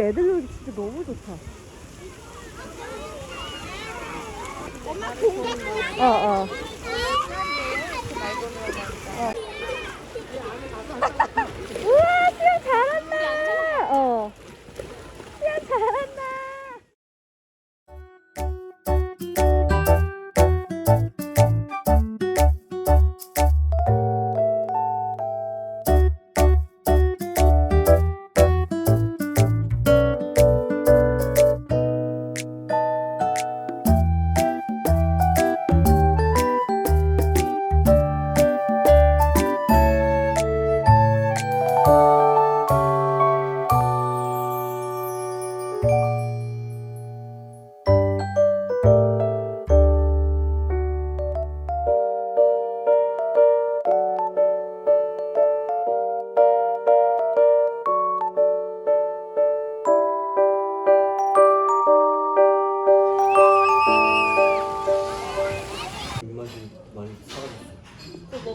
근데 애들 놀기 진짜 너무 좋다. 어, 어. 어.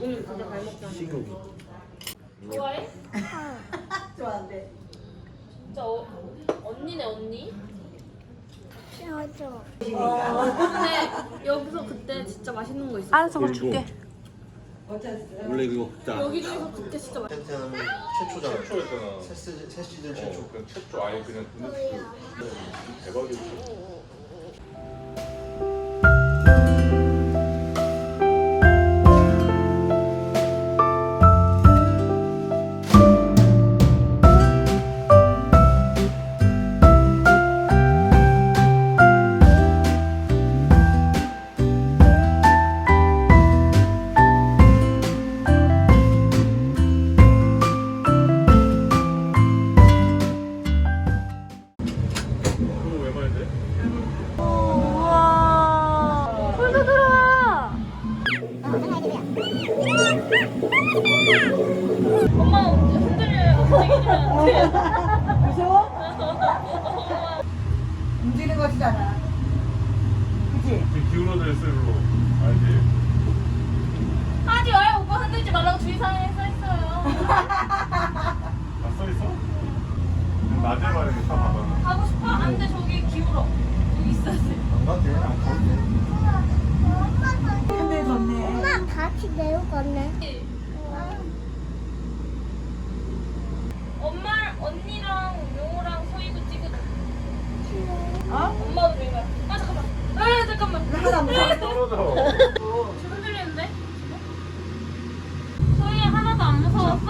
먹으면 진짜 잘 먹잖아. 식욕이. 좋아해? 좋아한대. 진짜 어, 언니네 언니? 맞아. 근데 여기서 그때 진짜 맛있는 거 있어. 알았어, 그거 줄게. 원래 이거 짜. 여기 중에서 그때 진짜 맛. 텐트는 최초잖아. 최초였잖아. 새, 시즌- 어, 최초. 그냥 최초 아예 그냥 그 대박이었지. 엄마 흔들려요. 흔들리면 무서워? 움직이는 것이잖아. 그치? 지금 기울어져 있어 일로. 알지? 하지 마요. 오빠 흔들지 말라고 주의사항에 써 있어요. 다써 있어? 낮에 말해 다 봐봐. 가고 싶어? 안 돼 저기 기울어. 여기 있어야 돼. 안 가도 돼. 안 가도 돼. 근데. 엄마 같이 내려갔네. 엄마 언니랑 용호랑 소희도 찍은. 어? 엄마도 봐. 아 잠깐만. 아 잠깐만. 하나도 안 무서워. 떨어져. 흔들리는데? 소희 하나도 안 무서웠어?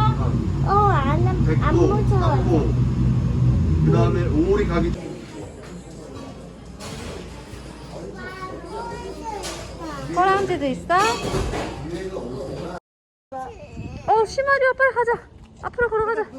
어, 안, 안 백도, 무서워. 땅콩. 그 다음에 오리 가기. 꼬랑지도 있어? 어, 심하리야, 빨리 가자. 앞으로 걸어가자.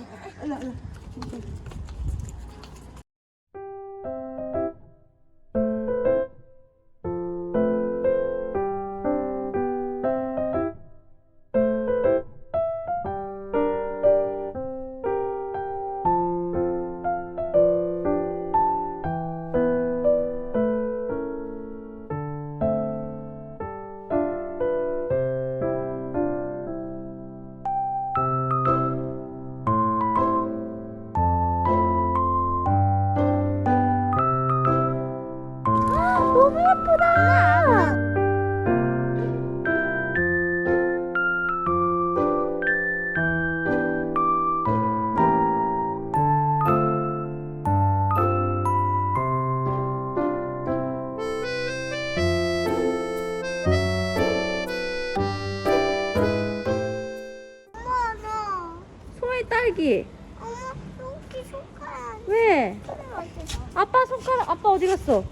딸기. 엄마, 여기 손가락 왜? 아빠 손가락, 아빠 어디 갔어?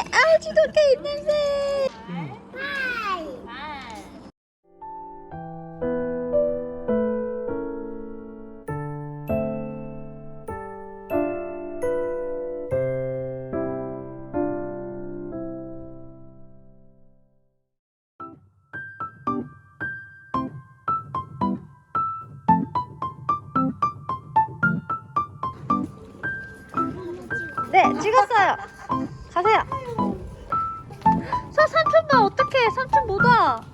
아우지도 케이크 냄새. 하이. 네, 찍었어요. 가세요. 저 삼촌 봐, 어떡해. 삼촌 못 와.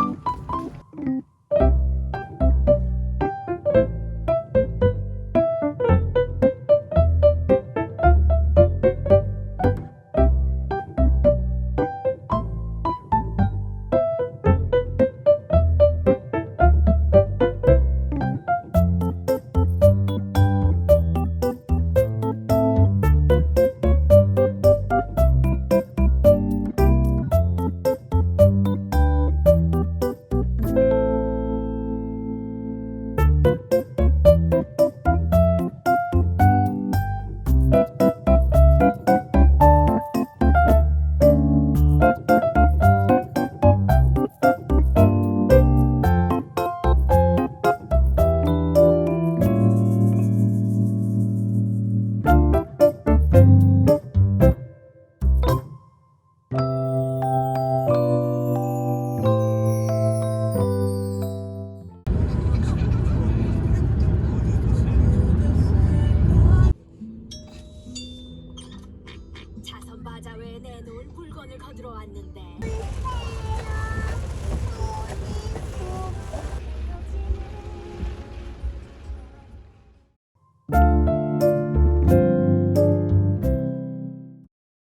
사자회에 내놓을 물건을 거들어 왔는데.